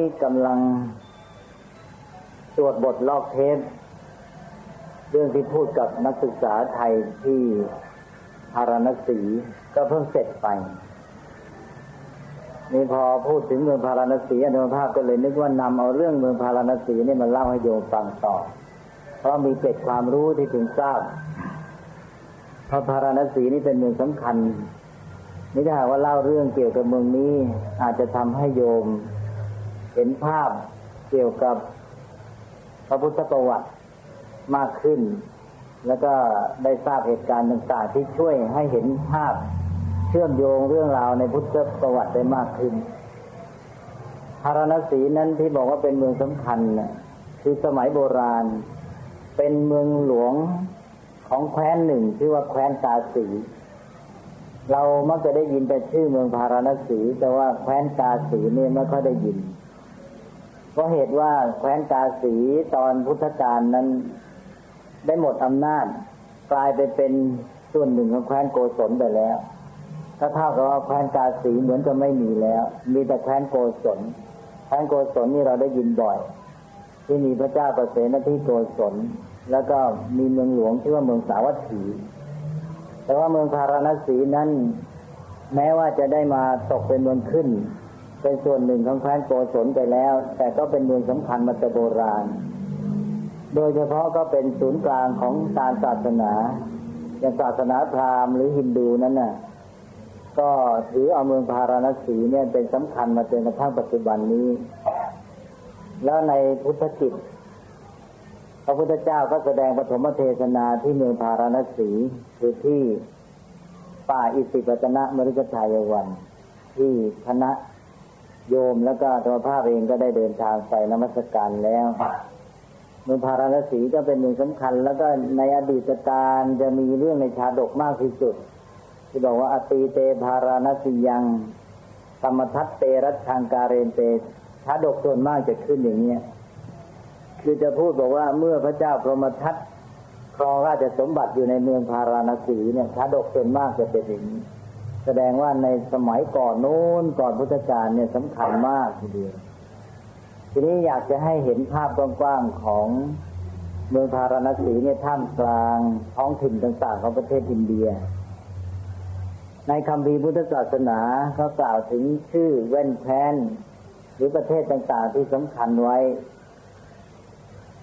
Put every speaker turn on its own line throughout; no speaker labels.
ที่กำลังสวดบทลอกเทปเรื่องที่พูดกับนักศึกษาไทยที่พาราณสีก็เพิ่งเสร็จไป นี่พอพูดถึงเมืองพาราณสีอนุภาพก็เลยนึกว่านำเอาเรื่องเมืองพาราณสีนี่มาเล่าให้โยมฟังต่อ เพราะมีเกร็ดความรู้ที่ถึงทราบพระพาราณสีนี่เป็นเมืองสำคัญนี่ถ้าว่าเล่าเรื่องเกี่ยวกับเมืองนี้ อาจจะทำให้โยม เห็นภาพเกี่ยวกับพระพุทธประวัติมากขึ้น แล้วก็ได้ทราบเหตุการณ์ต่างๆที่ช่วยให้เห็นภาพเชื่อมโยงเรื่องราวในพุทธประวัติได้มากขึ้นพาราณสีนั้นที่บอกว่าเป็นเมืองสำคัญคือสมัยโบราณ เป็นเมืองหลวงของแคว้นหนึ่งชื่อว่าแคว้นกาสี เรามักจะได้ยินแต่ชื่อเมืองพาราณสี แต่ว่าแคว้นกาสีเนี่ยไม่ค่อยได้ยิน เพราะเหตุว่าแคว้นกาสีตอนพุทธกาลนั้น ได้หมดอำนาจ กลายไปเป็นส่วนหนึ่งของแคว้นโกศลไปแล้วถ้าเท่ากับว่าแคว้นกาสีเหมือนจะไม่มีแล้ว มีแต่แคว้นโกศลแคว้นโกศลนี่เราได้ยินบ่อย ที่มีพระเจ้าประเสนที่โกศลแล้วก็มีเมืองหลวงชื่อว่าเมืองสาวัตถี แต่ว่าเมืองพาราณสีนั้น แม้ว่าจะได้มาตกเป็นเมืองขึ้น เป็นส่วนหนึ่งของแคว้นโกศลไปแล้ว แต่ก็เป็นเมืองสำคัญมาแต่โบราณ โดยเฉพาะก็เป็นศูนย์กลางของการศาสนาอย่างศาสนาพราหมณ์หรือฮินดูนั้นน่ะ ก็ถือเอาเมืองพาราณสีเนี่ยเป็นสำคัญมาจนกระทั่งปัจจุบันนี้ แล้วในพุทธกิจพระพุทธเจ้าก็แสดงปฐมเทศนาที่เมืองพาราณสีคือที่ป่าอิสิปตนะมฤคทายวัน ที่คณะ โยมแล้วก็ธรรมภาพเองก็ได้เดินทางไปนมัสการแล้วเมืองพาราณสีก็เป็นเมืองสำคัญ แล้วก็ในอดีตการจะมีเรื่องในชาดกมากที่สุด ที่บอกว่าอตีเตพาราณสียังธรรมทัตเตรัชังการเรนเตชาดกส่วนมากจะขึ้นอย่างเนี้ยคือจะพูดบอกว่าเมื่อพระเจ้าพรหมทัตครองราชสมบัติอยู่ในเมืองพาราณสีเนี่ยชาดกส่วนมากจะเป็นอย่างนี้ แสดงว่าในสมัยก่อนโน้นก่อนพุทธกาลเนี่ยสำคัญมากทีเดียวทีนี้อยากจะให้เห็นภาพกว้างๆของเมืองพาราณสีเนี่ยท่ามกลางท้องถิ่นต่างๆของประเทศอินเดีย ในคำพีพุทธศาสนาเขากล่าวถึงชื่อเว้นแพนหรือประเทศต่างๆที่สำคัญไว้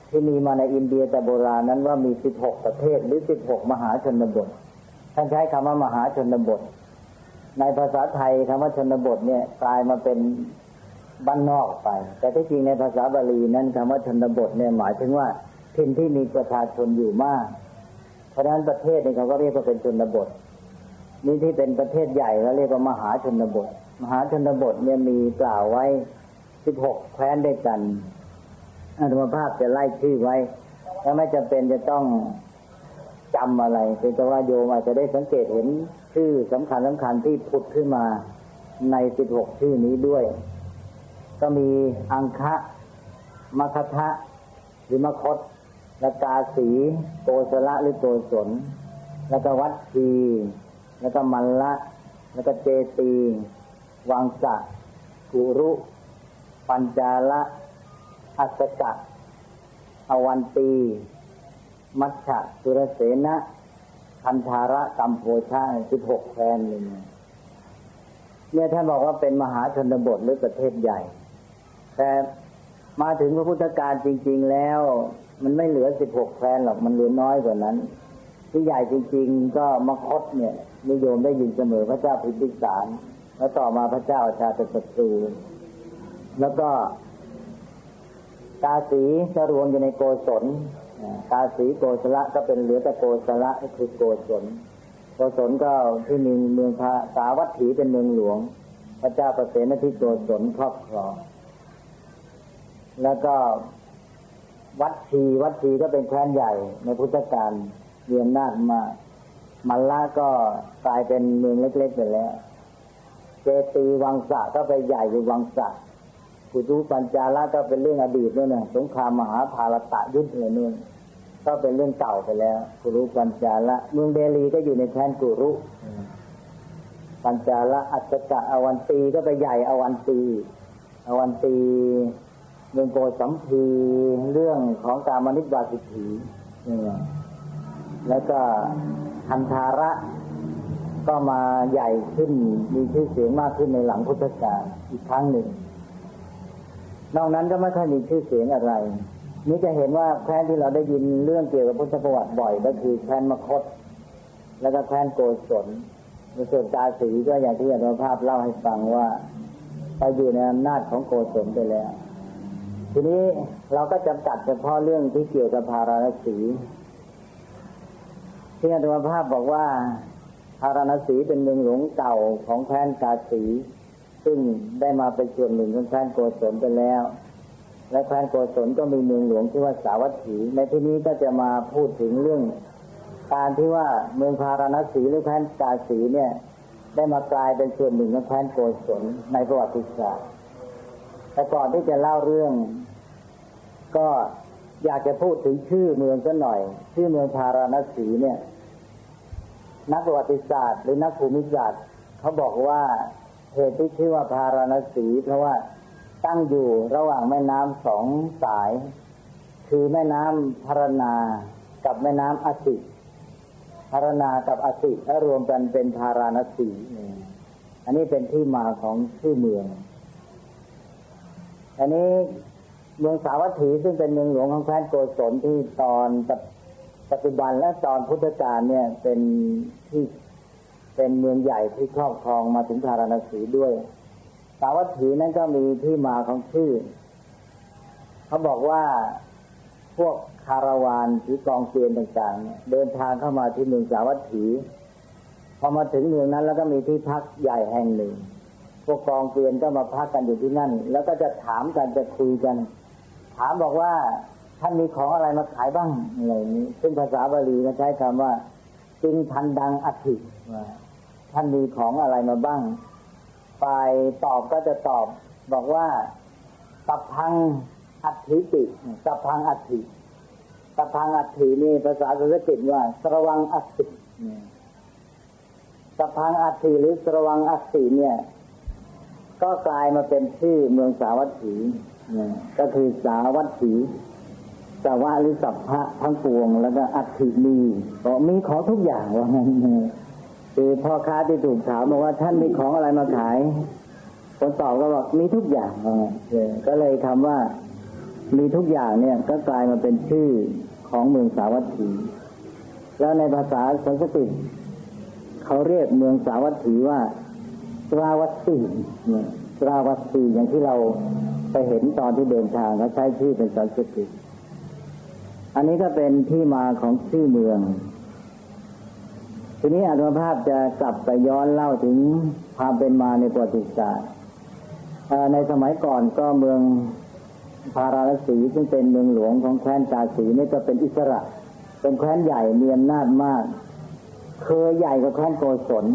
ที่มีมาในอินเดียแต่โบราณนั้นว่ามี 16 ประเทศหรือ 16 มหาชนบท ท่านใช้คำว่ามหาชนบท ในภาษาไทยคำว่าชนบทเนี่ยกลายมาเป็นบ้านนอกไป แต่ที่จริงในภาษาบาลีนั้นคำว่าชนบทเนี่ยหมายถึงว่าถิ่นที่มีประชาชนอยู่มาก เพราะฉะนั้นประเทศนี่เขาก็เรียกว่าเป็นชนบท นี่ที่เป็นประเทศใหญ่เขาเรียกว่ามหาชนบท มหาชนบทเนี่ยมีกล่าวไว้สิบหกแคว้นด้วยกันอาตมภาพจะไล่ชื่อไว้ แล้วไม่จำเป็นจะต้อง จำอะไรเพียงแต่ว่าโยมอาจจะได้สังเกตเห็นชื่อสำคัญสำคัญที่ผุดขึ้นมาในสิบหกชื่อนี้ด้วย ก็มีอังคะมคทะหรือมคตละกาสีโกศละหรือโกศลแล้วก็วัดทีแล้วก็มันละ แล้วก็เจตีวังสะกุรุ ปัญจาละ อัสกะอวันตี มัชฉะสุรเสนะคันธาระกัมโพชาสิบหกแคว้นหนึ่เนี่ยท่านบอกว่าเป็นมหาชนบทหรือประเทศใหญ่ แต่มาถึงพระพุทธการจริง ๆแล้ว มันไม่เหลือสิบหกแคว้นหรอกมันเหลือน้อยกว่านั้น ที่ใหญ่จริง ๆ ก็มคตเนี่ยนิยมได้ยินเสมอพระเจ้าพิมพิสาร แล้วต่อมาพระเจ้าชาติศัตรูแล้วก็กาสีจะรวมอยู่ในโกศล กาสีโกศละก็เป็นเหลือแต่โกศละก็คือโกศลโกศลก็ที่มีเมืองพระสาวัตถีเป็นเมืองหลวง พระเจ้าประเสนที่โกศลครอบครอง แล้วก็วัดทีวัดทีก็เป็นแคว้นใหญ่ในพุทธกาลเรียนนาฏมา มันละก็กลายเป็นเมืองเล็กๆไปแล้ว เจตีวังสะก็ไปใหญ่อยู่วังสะ กุตุปัญจาระก็เป็นเรื่องอดีตนู่นน่ะสงครามมหาภารตะยุทธ์เลยนู่นก็เป็นเรื่องเก่าไปแล้วกุรุปัญจาระเมืองเดลีก็อยู่ในแคว้นกุรุปัญจาระอัศกะอวันตีก็ไปใหญ่อวันตีอวันตีเมืองโกสัมพีเรื่องของการมนิบาสิถีแล้วก็คันธาระก็มาใหญ่ขึ้นมีชื่อเสียงมากขึ้นในหลังพุทธกาลอีกครั้งหนึ่ง นอกนั้นก็ไม่ค่อยมีชื่อเสียงอะไร นี่จะเห็นว่าแคว้นที่เราได้ยินเรื่องเกี่ยวกับพุทธประวัติบ่อย ก็คือแคว้นมคต แล้วก็แคว้นโกศลในส่วนกาสีก็อย่างที่อาจารย์ภาพเล่าให้ฟังว่าไปอยู่ในอำนาจของโกศลไปแล้ว ทีนี้เราก็จำกัดเฉพาะเรื่องที่เกี่ยวกับพาราณสีที่อาจารย์ภาพบอกว่าพาราณสีเป็นเมืองหลวงเก่าของแคว้นกาสี ซึ่งได้มาเป็นส่วนหนึ่งของแคว้นโกศลไปแล้ว และแคว้นโกศลก็มีเมืองหลวงที่ว่าสาวัตถี ในที่นี้ก็จะมาพูดถึงเรื่อง การที่ว่าเมืองพาราณสีหรือแคว้นกาสีเนี่ย ได้มากลายเป็นส่วนหนึ่งของแคว้นโกศลในประวัติศาสตร์แต่ก่อนที่จะเล่าเรื่อง ก็อยากจะพูดถึงชื่อเมืองสักหน่อย ชื่อเมืองพาราณสีเนี่ย นักประวัติศาสตร์ หรือนักภูมิศาสตร์เขาบอกว่า เหตุที่ชื่อว่าพาราณสี เพราะว่าตั้งอยู่ระหว่างแม่น้ำสองสาย คือแม่น้ำพารณากับแม่น้ำอสิพารณากับอสิแล้วรวมกันเป็นพาราณสีอันนี้เป็นที่มาของชื่อเมือง อันนี้เมืองสาวัตถีซึ่งเป็นเมืองหลวงของแคว้นโกศลที่ตอนปัจจุบันและตอนพุทธกาลเนี่ยเป็นที่ เป็นเมืองใหญ่ที่ครอบครองมาถึงพาราณสีด้วย สาวัตถีนั้นก็มีที่มาของชื่อ เขาบอกว่าพวกคาราวานหรือกองเกวียนต่างๆ เดินทางเข้ามาที่เมืองสาวัตถี พอมาถึงเมืองนั้นแล้วก็มีที่พักใหญ่แห่งหนึ่ง พวกกองเกวียนก็มาพักกันอยู่ที่นั่น แล้วก็จะถามกันจะคุยกัน ถามบอกว่าท่านมีของอะไรมาขายบ้างอะไรนี้ ซึ่งภาษาบาลีก็ใช้คำว่าจึงพันดังอัฐิ ท่านมีของอะไรมาบ้าง ฝ่ายตอบก็จะตอบ บอกว่าสัพพังอัฐิติสัพพังอัฐิสัพพังอัฐินี่ภาษาสันสกฤตว่าสระวังอัฐิสัพพังอัฐิหรือสระวังอัฐิเนี่ย ก็กลายมาเป็นชื่อเมืองสาวัตถีก็คือสาวัตถีสาวะหรือสัพพะทั้งปวง แล้วก็อัฐิมีก็มีของทุกอย่างว่างั้น คือพ่อค้าที่ถูกถามบอกว่าท่านมีของอะไรมาขาย คนตอบก็บอกมีทุกอย่างก็เลยคำว่า มีทุกอย่างเนี่ย ก็กลายมาเป็นชื่อของเมืองสาวัตถี แล้วในภาษาสันสกฤตเขาเรียกเมืองสาวัตถีว่าสราวัตตีสราวัตตีอย่างที่เราไปเห็นตอนที่เดินทางเขาใช้ชื่อเป็นสันสกฤตอันนี้ก็เป็นที่มาของชื่อเมือง ทีนี้อาตมาภาพจะกลับไปย้อนเล่าถึงความเป็นมาในประวัติศาสตร์ในสมัยก่อนก็เมืองพาราณสีซึ่งเป็นเมืองหลวงของแคว้นกาสีนี่ก็เป็นอิสระ เป็นแคว้นใหญ่มีอำนาจมาก เคยใหญ่กว่าแคว้นโกศล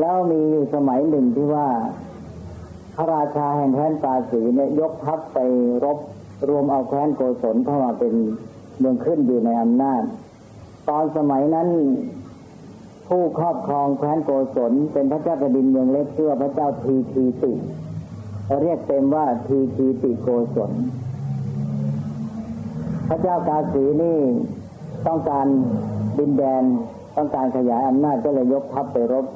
แล้วมีอยู่สมัยหนึ่งที่ว่าพระราชาแห่งแคว้นกาสีเนี่ยยกทัพไปรบรวมเอาแคว้นโกศลเข้ามาเป็นเมืองขึ้นอยู่ในอำนาจ ตอนสมัยนั้น ผู้ครอบครองแคว้นโกศลเป็นพระเจ้าแผ่นดินเมืองเล็กชื่อพระเจ้าทีทีติ เรียกเต็มว่าทีทีติโกศล พระเจ้ากาสีนี่ต้องการดินแดนต้องการขยายอำนาจก็เลยยกทัพไปรบ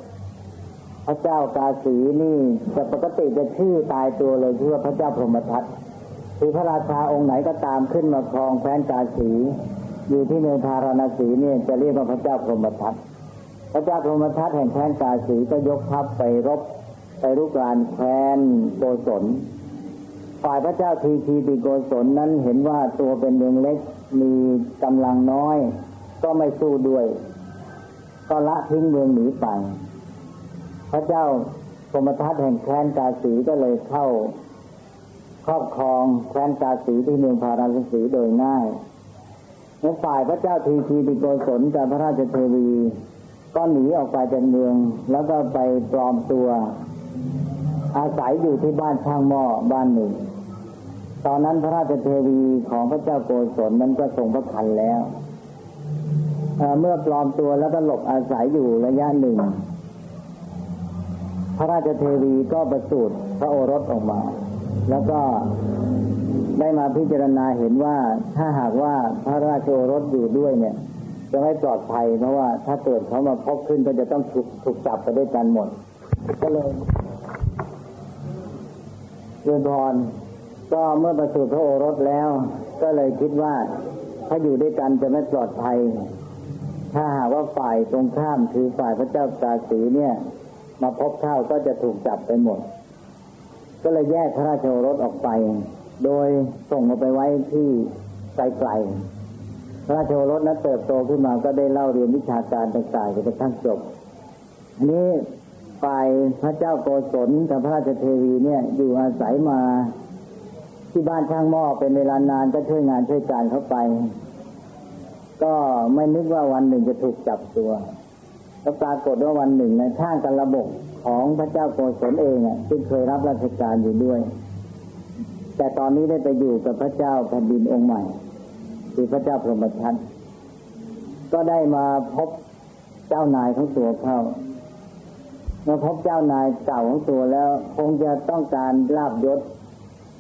พระเจ้ากาสีนี่จะปกติจะชื่อตายตัวเลยชื่อว่าพระเจ้าพรหมทัตคือพระราชาองค์ไหนก็ตามขึ้นมาครองแคว้นกาสี อยู่ที่เมืองพาราณสีเนี่ยจะเรียกว่าพระเจ้าพรหมทัตพระเจ้าพรหมทัตแห่งแคว้นกาสีก็ยกทัพไปรบไปรุกรานแคว้นโกศล ฝ่ายพระเจ้าทีทีติโกศลนั้นเห็นว่าตัวเป็นเมืองเล็กมีกำลังน้อย ก็ไม่สู้ด้วย ก็ละทิ้งเมืองหนีไปพระเจ้าพรหมทัตแห่งแคว้นกาสีก็เลยเข้า ครอบครองแคว้นกาสีที่เมืองพาราณสีโดยง่าย ในฝ่ายพระเจ้าทีทีติโกศลกับพระราชเทวี ก็หนีออกไปจากเมือง แล้วก็ไปปลอมตัว อาศัยอยู่ที่บ้านช่างหม้อบ้านหนึ่ง ตอนนั้นพระราชเทวีของพระเจ้าโกศลนั้นก็ทรงพระคันแล้วเมื่อปลอมตัวแล้วก็หลบอาศัยอยู่ระยะหนึ่ง พระราชเทวีก็ประสูติพระโอรสออกมา แล้วก็ ได้มาพิจารณาเห็นว่าถ้าหากว่าพระราชโอรสอยู่ด้วยเนี่ย จะไม่ปลอดภัยเพราะว่าถ้าเกิดเขามาพบขึ้นก็จะต้องถูกถูกจับไปด้วยกันหมด ก็เลยเรือนพรก็เมื่อประสูติพระโอรสแล้ว ก็เลยคิดว่าถ้าอยู่ด้วยกันจะไม่ปลอดภัย ถ้าหากว่าฝ่ายตรงข้ามคือฝ่ายพระเจ้ากาสีเนี่ย มาพบเข้าก็จะถูกจับไปหมด ก็เลยแยกพระราชโอรสออกไป โดยส่งมาไปไว้ที่ไกลๆพระราชโอรสนั้นเติบโตขึ้นมาก็ได้เล่าเรียนวิชาการต่างๆจนกระทั่งจบอันนี้ฝ่ายพระเจ้าโกศลกับพระราชเทวีเนี่ย อยู่อาศัยมาที่บ้านช่างหม้อเป็นเวลานานก็ช่วยงานช่วยการเข้าไป ก็ไม่นึกว่าวันหนึ่งจะถูกจับตัวแล้วปรากฏว่าวันหนึ่งในข้างกันระบบของพระเจ้าโกศลเองอะซึ่งเคยรับราชการอยู่ด้วย แต่ตอนนี้ได้ไปอยู่กับพระเจ้าแผ่นดินองค์ใหม่คือพระเจ้าพรหมทัตก็ได้มาพบเจ้านายของตัวเขาเมื่อพบเจ้านายเก่าของตัวแล้ว คงจะต้องการลาบยศ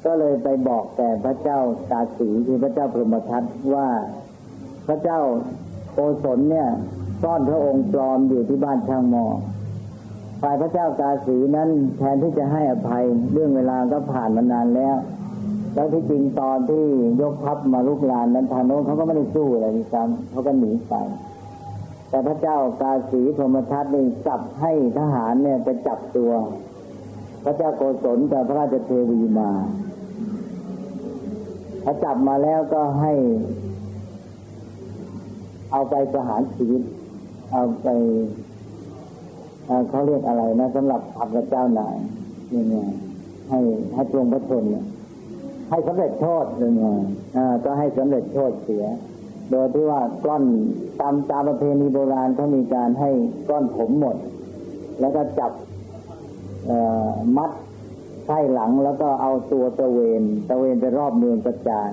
ก็เลยไปบอกแก่พระเจ้ากาสีคือพระเจ้าพรหมทัตว่าพระเจ้าโกศลเนี่ยซ่อนพระองค์ปลอมอยู่ที่บ้านช่างหมอฝ่ายพระเจ้ากาสีนั้นแทนที่จะให้อภัยเรื่องเวลาก็ผ่านมานานแล้ว แล้วที่จริงตอนที่ยกทัพมาลุกลานนั้นทางโน้นเขาก็ไม่ได้สู้อะไรนี่ซ้ำเขาก็หนีไป แต่พระเจ้ากาสีพรหมทัตนี่จับให้ทหารเนี่ยไปจับตัว พระเจ้าโกศลกับพระราชเทวีมาพอจับมาแล้วก็ให้ เอาไปประหารชีวิต เอาไปเขาเรียกอะไรนะสำหรับทำกับเจ้านายยังไงให้ให้ตรงพระชนเนี่ย ให้สำเร็จโทษยังไงอ่าก็ให้สำเร็จโทษเสีย โดยที่ว่าก้อนตามตามประเพณีโบราณเขามีการให้ก้อนผมหมด แล้วก็จับมัดไส้หลังแล้วก็เอาตัวตะเวนตะเวนไปรอบเมืองประจาน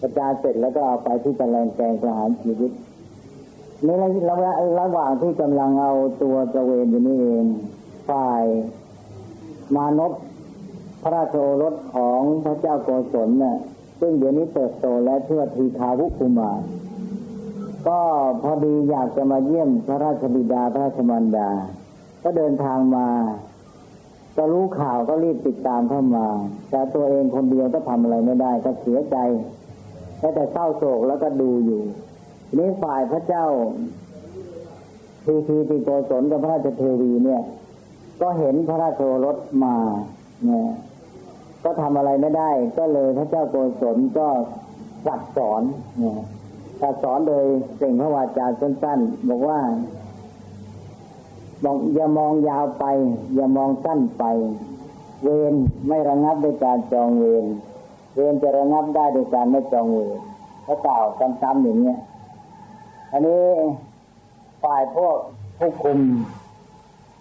ประจานเสร็จแล้วก็เอาไปที่ตะแลงแกงประหารชีวิตในระยะระหว่างที่กำลังเอาตัวตะเวนอยู่นี่เองฝ่ายมานพ ระราชโอรสของพระเจ้าโกศลเนี่ย ซึ่งเดี๋ยวนี้เติบโตและเชื่อทีคาวุคุมารก็พอดีอยากจะมาเยี่ยมพระราชบิดาพระราชมารดา ก็เดินทางมา ก็รู้ข่าวก็รีบติดตามเข้ามา แต่ตัวเองคนเดียวก็ทำอะไรไม่ได้ ก็เสียใจแค่แต่เศร้าโศกแล้วก็ดูอยู่นี้ฝ่ายพระเจ้าทีทีติโกศลกับพระราชเทวีเนี่ย ก็เห็นพระราชโอรสมาเนี่ย ก็ทำอะไรไม่ได้ ก็เลยพระเจ้าโกศลก็สัดสอนเนี่ยสัดสอนโดยเสิ่งพระวาจาสั้นๆ บอกว่าบอกอย่ามองยาวไป อย่ามองสั้นไป เวรไม่ระงับด้วยการจองเวรเวรจะระงับได้โดยการไม่จองเวรพระกล่าซ้ำๆอย่างเนี้ยอันนี้ฝ่ายพวกผู้คุม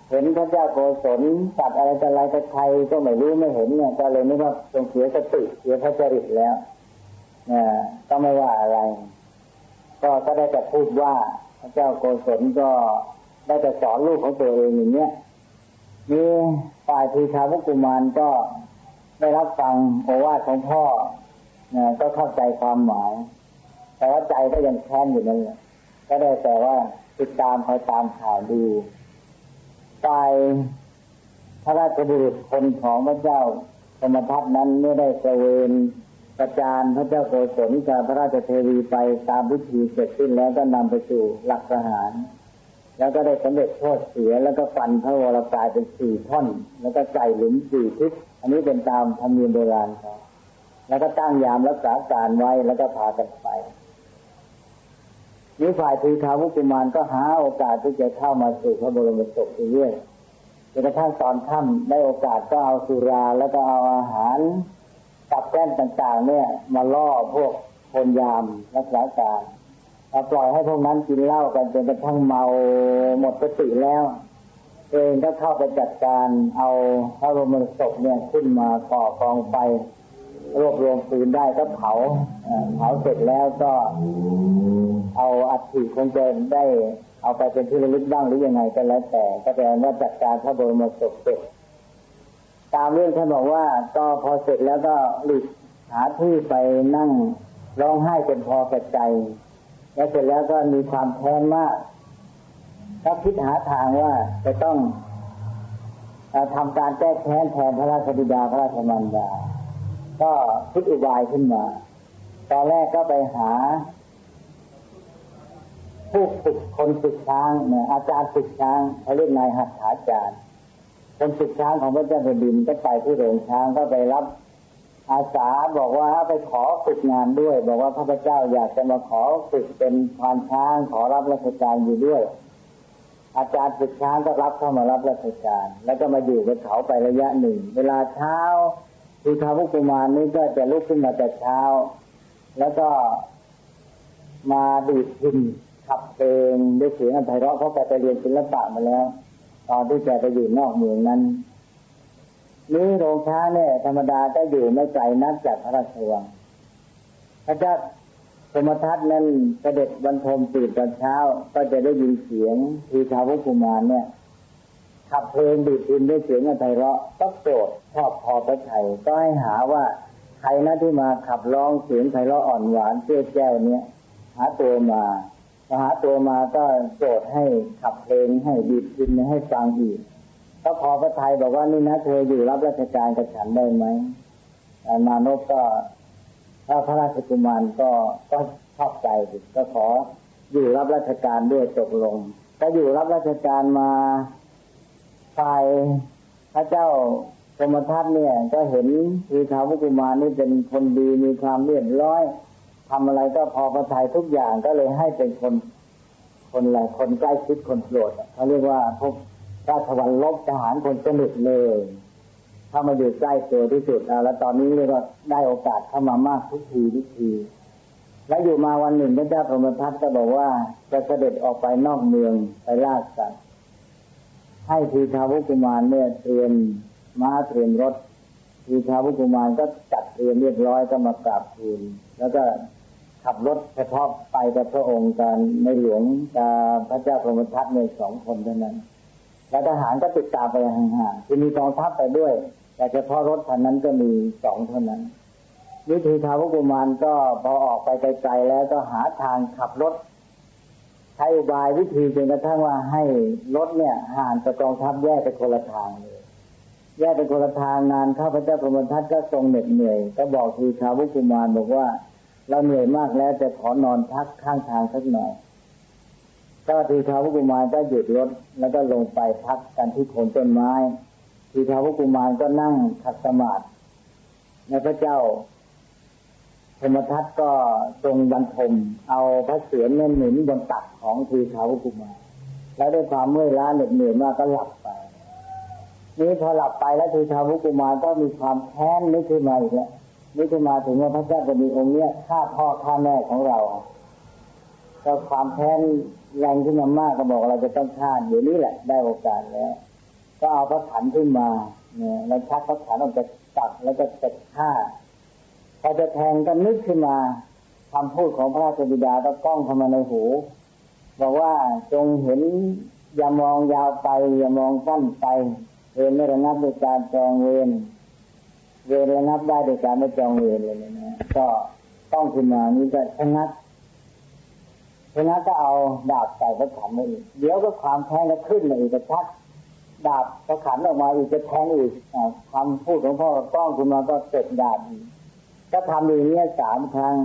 เห็นพระเจ้าโกศลตัดอะไรแต่อะไรแต่ใครก็ไม่รู้ไม่เห็นเนี่ยก็เลยนึกว่าตรงเสียสติเสียพระจริตแล้วนี่ก็ไม่ว่าอะไร ก็ก็ได้แต่พูดว่าพระเจ้าโกศลก็ได้แต่สอนลูกของตัวเองอย่างเนี้ยนี่ฝ่ายทีชาวกุมารก็ได้รับฟังโอวาทของพ่อนี่ก็เข้าใจความหมาย แต่ว่าใจก็ยังแค้นอยู่นั่นแหละก็ได้แต่ว่าติดตามคอยตามข่าวดู ฝ่ายพระราชบุรุษคนของพระเจ้าธรรมทัตนั้นไม่ได้เสวนประจานพระเจ้าโกศลกับพระราชเทวีไปตามวิธีเสร็จสิ้นแล้วก็นำไปสู่หลักประหาร แล้วก็ได้สำเร็จโทษเสียแล้วก็ฟันพระวรกายเป็นสี่ท่อน แล้วก็ใส่หลุมสี่ทิศอันนี้เป็นตามธรรมเนียมโบราณเขาแล้วก็ตั้งยามรักษาการไว้แล้วก็พากันไป นี่ฝ่ายทีคาวุกุมารก็หาโอกาสที่จะเข้ามาสู่พระบรมศพเรื่อยจนกระทั่งตอนค่ำได้โอกาสก็เอาสุราแล้วก็เอาอาหารกับแก้มต่างๆ เนี่ย มาล่อพวกคนยามรักษาการเอาปล่อยให้พวกนั้นกินเหล้ากันจนกระทั่งเมาหมดสติแล้วเองก็เข้าไปจัดการเอาพระบรมศพเนี่ยขึ้นมาก่อกองไฟรวบรวมฟืนได้ก็เผาเผาเสร็จแล้วก็ เอาอัฐิคงจะได้เอาไปเป็นที่ระลึกบ้างหรือยังไงก็แล้วแต่ ก็แปลว่าจัดการพระบรมศพเสร็จตามเรื่องท่านบอกว่า ก็พอเสร็จแล้วก็หลีกหาที่ไปนั่งร้องไห้จนพอกระใจ แล้วเสร็จแล้วก็มีความแค้นมากก็คิดหาทางว่าจะต้องทำการแก้แค้นแทนพระราชบิดาพระราชมารดา ก็คิดอุบายขึ้นมา ตอนแรกก็ไปหา ผู้ฝึกคนฝึกช้างเนี่ยอาจารย์ฝึกช้างเขาเรียกนายหัตถาจารย์คนฝึกช้างของพระเจ้าแผ่นดินก็ไปที่โรงช้างก็ไปรับอาสาบอกว่าไปขอฝึกงานด้วย บอกว่าพระเจ้าอยากจะมาขอฝึกเป็นควานช้างขอรับราชการอยู่ด้วย อาจารย์ฝึกช้างก็รับเข้ามารับราชการ แล้วก็มาอยู่กับเขาไประยะหนึ่ง เวลาเช้าคือท้าวกุมารนี้ก็จะลุกขึ้นมาแต่เช้า แล้วก็มาดีดพิน ขับเพลงด้วยเสียงอันไพเราะเขาะแกไปเรียนศิลปะมาแล้ว ตอนที่แกไปอยู่นอกเมืองนั้นนี้โรงช้าเนี่ยธรรมดาก็อยู่ไม่ไกลนักจากพระราชวังพระเจ้าสมทัศน์นั้นเสด็จบรรทมตื่นตอนเช้า ก็จะได้ยินเสียงทีชาวพุกุมารเนี่ยขับเพลงดีดดินด้วยเสียงอันไพเราะก็โกรธชอบพอพระไทยก็ให้หาว่าใครนะที่มาขับร้องเสียงไพเราะอ่อนหวานเจ้าแจ้วเนี่ยหาตัวมา หาตัวมาก็โจทย์ให้ขับเพลงให้ดีดดินให้ฟังอีกก็พอพระไทยบอกว่านี่นะเธออยู่รับราชการกับฉันได้ไหมมานพก็ถ้าพระราชกุมารก็ก็ชอบใจก็ขออยู่รับราชการด้วยตกลง ก็อยู่รับราชการมาฝ่ายพระเจ้าสมทัศน์เนี่ย ก็เห็นทีชาวพุกุมารนี่เป็นคนดีมีความเรียบร้อย ทำอะไรก็พอประทัยทุกอย่างก็เลยให้เป็นคน คนอะไรคนใกล้ชิดคนโปรดเขาเรียกว่าพวกราชวัลลบทหารคนสนิทเลยเข้ามาอยู่ใกล้ตัวที่สุดแล้วตอนนี้เรียกว่าได้โอกาสเข้ามามากทุกทีทุกทีแล้วอยู่มาวันหนึ่งพระเจ้าพรหมทัตก็บอกว่าจะเสด็จออกไปนอกเมืองไปล่าสัตว์ให้ทีชาวุกุมารเนี่ยเตรียมม้าเตรียมรถทีชาวุกุมารก็จัดเตรียมเรียบร้อยก็มากราบทูลแล้วก็ ขับรถเฉพาะไปกับพระองค์การในหลวงกับพระเจ้าพรหมทัตในสองคนเท่านั้น แล้วทหารก็ติดตามไปห่างๆคือมีกองทัพไปด้วย แต่เฉพาะรถคันนั้นก็มีสองเท่านั้นวิธีทาวกุมารก็พอออกไปไกลๆแล้วก็หาทางขับรถใช้อุบายวิธีจนกระทั่งว่าให้รถเนี่ยห่างจากกองทัพแยกไปคนละทางเลยแยกไปคนละทางนานข้าพเจ้าพรหมทัตก็ทรงเหน็ดเหนื่อย ก็บอกทีชาวกุมารบอกว่า เราเหนื่อยมากแล้วจะขอนอนพักข้างทางสักหน่อยก็ทีชาวุกุมารก็หยุดรถแล้วก็ลงไปพักกันที่โคนต้นไม้ ทีชาวุกุมารก็นั่งขัดสมาธิในพระเจ้าธรรมทัตก็ทรงบรรทม เอาพระเศียรเนี่ยหนุนบนตักของทีชาวุกุมารแล้วด้วยความเมื่อยล้าเหน็ดเหนื่อยมากก็หลับไปนี้พอหลับไปแล้วทีชาวุกุมารก็มีความแค้นนึกขึ้นมาอีกแล้ว นี่จะมาถึงว่าพระเจ้าจะมีองค์เนี้ยฆ่าพ่อฆ่าแม่ของเราก็ความแค้นแรงขึ้นมามากก็บอกเราจะต้องฆ่าเดี๋ยวนี้แหละได้โอกาสแล้ว ก็เอาพระขันขึ้นมาเนี่ยแล้วชักพระขันออกจากตักแล้วก็จะฆ่าพอจะแทงก็นึกขึ้นมาคำพูดของพระราชบิดาก็ก้องเข้ามาในหูบอกว่าจงเห็นอย่ามองยาวไป อย่ามองสั้นไปเวรไม่ระงับในการจองเวร เวรระงับได้โดยการไม่จองเวรเลยนะก็ต้องขึ้นมานี้ก็ชะงักชะงักก็เอาดาบใส่พระขันมาอีกเดี๋ยวก็ความแทงก็ขึ้นมาอีกจะชักดาบพระขันออกมาอีกจะแทงอีกคำพูดของพ่อต้องขึ้นมาก็เสร็จดาบก็ทำอย่างนี้สามครั้ง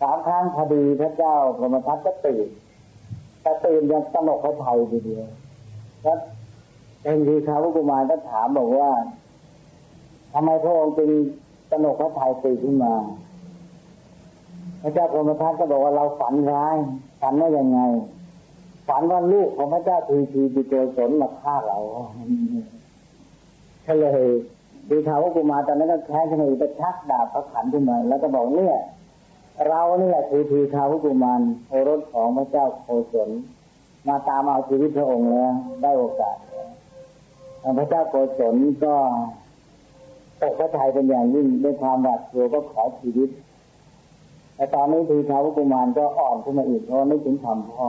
สามครั้งพอดีพระเจ้าพรหมทัตก็ตื่นแต่ตื่นยังสนกพระไทยทีเดียวแล้วเป็นทีข้าวกุมารก็ถามบอกว่า ทำไมพระองค์จึงสนกพระทัยตื่นขึ้นมา พระเจ้าพรหมทัตก็บอกว่าเราฝันร้ายฝันว่ายังไง ฝันว่าลูกของพระเจ้าทีทีปิโกศลมาฆ่าเราก็เลยดีข่าว่ากุมารตอนนั้นก็แค้นขึ้นมาไปชักดาบพระขันขึ้นมา แล้วก็บอกเนี่ยเราเนี่ยทีทีข่าวกุมารโอรสของพระเจ้าโคศลมาตามเอาชีวิตพระองค์แล้วได้โอกาสพระเจ้าโกศลก็ ตกพระทัยเป็นอย่างยิ่งด้วยความหวาดกลัวก็ขอชีวิต แต่ตอนนี้ทีชาวกุมารก็อ่อนขึ้นมาอีกเพราะไม่ถึงคำพ่อ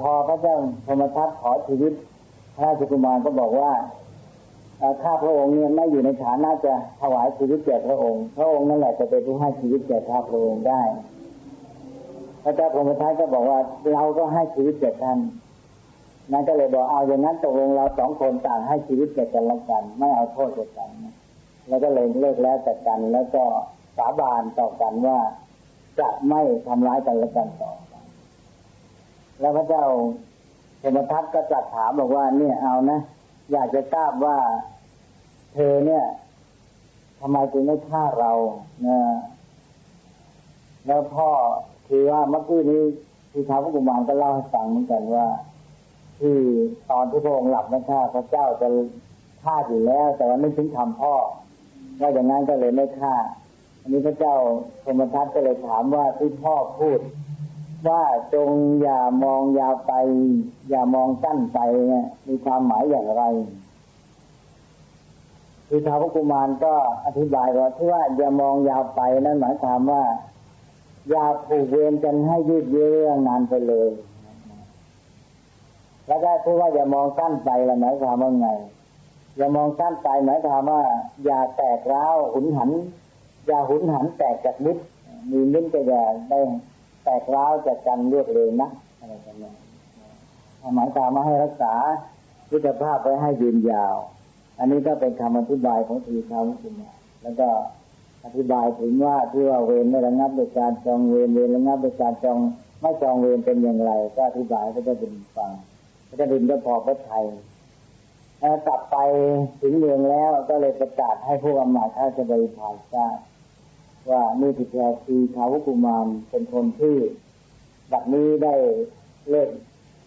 พอพระเจ้าธรมทัตขอชีวิต พระราชกุมารก็บอกว่าข้าพระองค์เนี่ยไม่อยู่ในฐานะจะถวายชีวิตแก่พระองค์ พระองค์นั่นแหละจะเป็นผู้ให้ชีวิตแก่ข้าพระองค์ได้ พระเจ้าพรมทัตก็บอกว่าเราก็ให้ชีวิตแก่ท่าน นั่นก็เลยบอกเอาอย่างนั้นตกลงเราสองคนต่างให้ชีวิตแก่กันและกัน ไม่เอาโทษแก่กัน แล้วก็เลยเลิกแล้วแต่กัน แล้วก็สาบานต่อกันว่าจะไม่ทำร้ายกันและกันต่อแล้วพระเจ้าพรหมทัตก็จัดถามบอกว่าเนี่ยเอานะ อยากจะทราบว่าเธอเนี่ยทำไมจึงไม่ฆ่าเรานะแล้วพ่อคือว่าเมื่อกี้นี้ที่ท้าวกุมารก็เล่าให้ฟังเหมือนกันว่า ที่ตอนที่พระองค์หลับนะฆ่าพระเจ้าจะฆ่าอยู่แล้ว แต่ว่าไม่ถึงทำพ่อว่าอย่างนั้นก็เลยไม่ฆ่า อันนี้พระเจ้าพมทัตก็เลยถามว่าที่พ่อพูด ว่าจงอย่ามองยาวไป อย่ามองสั้นไปเนี่ยมีความหมายอย่างไรคือท้าวกุมารก็อธิบายว่าที่ว่าอย่ามองยาวไปนั่นหมายความว่า อย่าผูกเวรกันให้ยืดเยื้อนานไปเลย แล้วก็ที่ว่าอย่ามองสั้นไปละหมายความว่าไง อย่ามองสั้นไปหมายความว่า อย่าแตกร้าวหุนหัน อย่าหุนหันแตกจากมิตรมีมิตรก็อย่าได้แตกร้าวจากกันรวดเร็วนะอะไรกันเนี่ยหมายความว่าให้รักษาพุทธภาพไว้ให้ยืนยาว อันนี้ก็เป็นคำอธิบายของทีเขาคุณแล้วก็อธิบายถึงว่าที่ว่าเวรไม่ระงับโดยการจองเวรเวรระงับโดยการจองไม่จองเวรเป็นอย่างไร ก็อธิบายก็จะเป็นฟัง ก็จะดินก็พอพระไทยกลับไปถึงเมืองแล้วก็เลยประกาศให้ผู้อมาตย์ข้าจะบริพายทราบว่านี่ถิแท้ทีทาวกุมารเป็นคนที่บัดนี้ได้เลิก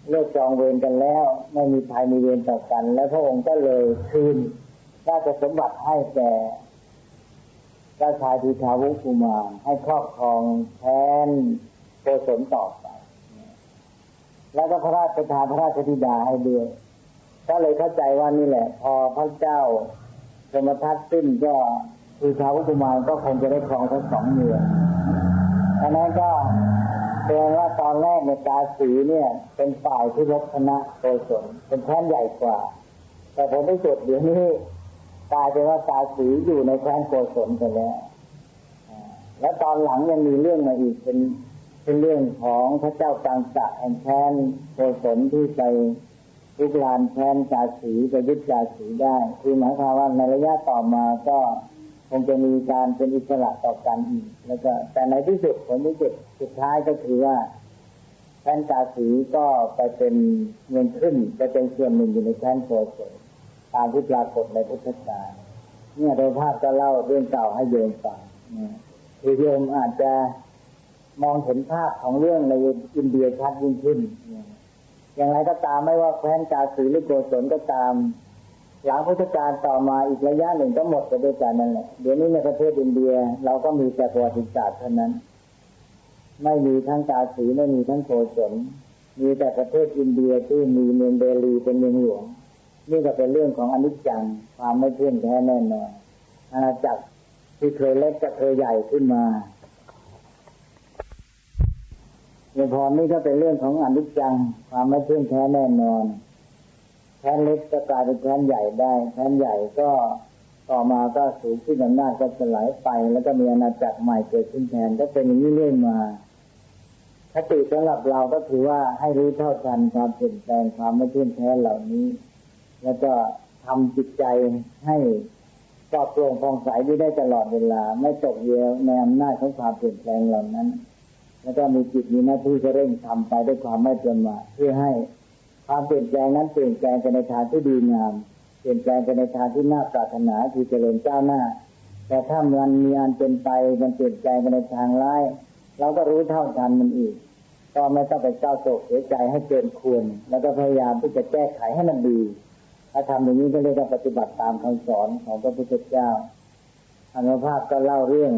เลิกจองเวรกันแล้ว ไม่มีภัยมีเวรต่อกัน แล้วพระองค์ก็เลยคืนราชสมบัติให้แก่ราชายทีทาวุกุมารให้ครอบครองแทนโกศลต่อไป แล้วก็พระราชทานพระราชธิดาให้ด้วยก็เลยเข้าใจว่านี่แหละ พอพระเจ้าสมทัตสิ้นก็คือชาวกุมารก็คงจะได้ครองทั้งสองเมืองดังนั้นก็แสดงว่าตอนแรกในกาสีเนี่ย เป็นฝ่ายที่ลบชนะโกศลเป็นแค้นใหญ่กว่า แต่ผลที่สุดเดี๋ยวนี้กลายเป็นว่ากาสีอยู่ในแค้นโกศลไปแล้วแล้วตอนหลังยังมีเรื่องมาอีกเป็น เป็นเรื่องของพระเจ้าตังสะแห่งแค้นโกศลที่ไปลุกลานแค้นกาสีไปยึดกาสีได้ คือหมายความว่าในระยะต่อมาก็คงจะมีการเป็นอิสระต่อกันอีกแล้วก็แต่ในที่สุดผลที่สุดสุดท้ายก็คือว่าแทนกาสีก็ไปเป็นเงินขึ้นไปเป็นส่วนหนึ่งอยู่ในแทนโพสตามที่ปรากฏในพุทธศาสนาเนี่ยโดยภาพจะเล่าเรื่องเก่าให้โยมฟังคือโยมอาจจะ มองเห็นภาพของเรื่องในอินเดียชัดยิ่งขึ้น อย่างไรก็ตามไม่ว่าแคว้นกาสีหรือโกศลก็ตาม หลังพุทธกาลต่อมาอีกระยะหนึ่งก็หมดไปด้วยกันนั่นแหละ เดี๋ยวนี้ในประเทศอินเดียเราก็มีแต่ประวัติศาสตร์เท่านั้น ไม่มีทั้งกาสีไม่มีทั้งโคศลมีแต่ประเทศอินเดียที่มีเมืองเดลีเป็นเมืองหลวงนี่ก็เป็นเรื่องของอนิจจังความไม่เที่ยงแท้แน่นอนอาณาจักรที่เคยเล็กจะเคยใหญ่ขึ้นมาเรื่ องพรนี่ก็เป็นเรื่องของอนิจจัง ความไม่เที่ยงแท้แน่นอนแผ่นเล็กก็กลายเป็นแผ่นใหญ่ได้แผ่นใหญ่ก็ต่อมาก็สูงขึ้นอำนาจก็สลายไป แล้วก็มีอาณาจักรใหม่เกิดขึ้นแทนก็เป็นอย่างนี้เรื่อยมาคติสำหรับเราก็ถือว่าให้รู้เท่าทันความเปลี่ยนแปลงความไม่เที่ยงแท้เหล่านี้ แล้วก็ทำจิตใจให้ปลอดโปร่งฟองใส่ได้ตลอดเวลา ไม่ตกเยี่ยวในอำนาจของความเปลี่ยนแปลงเหล่านั้น แล้วก็มีจิตมีหน้าที่จะเร่งทำไปด้วยความไม่ประมาทเพื่อให้ความเปลี่ยนแปลงนั้นเปลี่ยนแปลงไปในทางที่ดีงาม เปลี่ยนแปลงไปในทางที่น่าปรารถนาที่เจริญก้าวหน้า แต่ถ้ามันมีอันเป็นไปมันเปลี่ยนแปลงไปในทางร้ายเราก็รู้เท่าทันมันอีก ก็ไม่ต้องไปเจ้าโศกเสียใจให้เกินควร แล้วก็พยายามที่จะแก้ไขให้มันดีถ้าทำอย่างนี้ก็เรียกว่าปฏิบัติตามคำสอนของพระพุทธเจ้าอนุภาพก็เล่าเรื่อง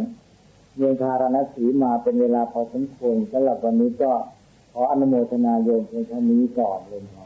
เมืองคารณสีมาเป็นเวลาพอสมควรสำหรับวันนี้ก็ขออนุโมทนาโยมเพียงเท่านี้ก่อนเลย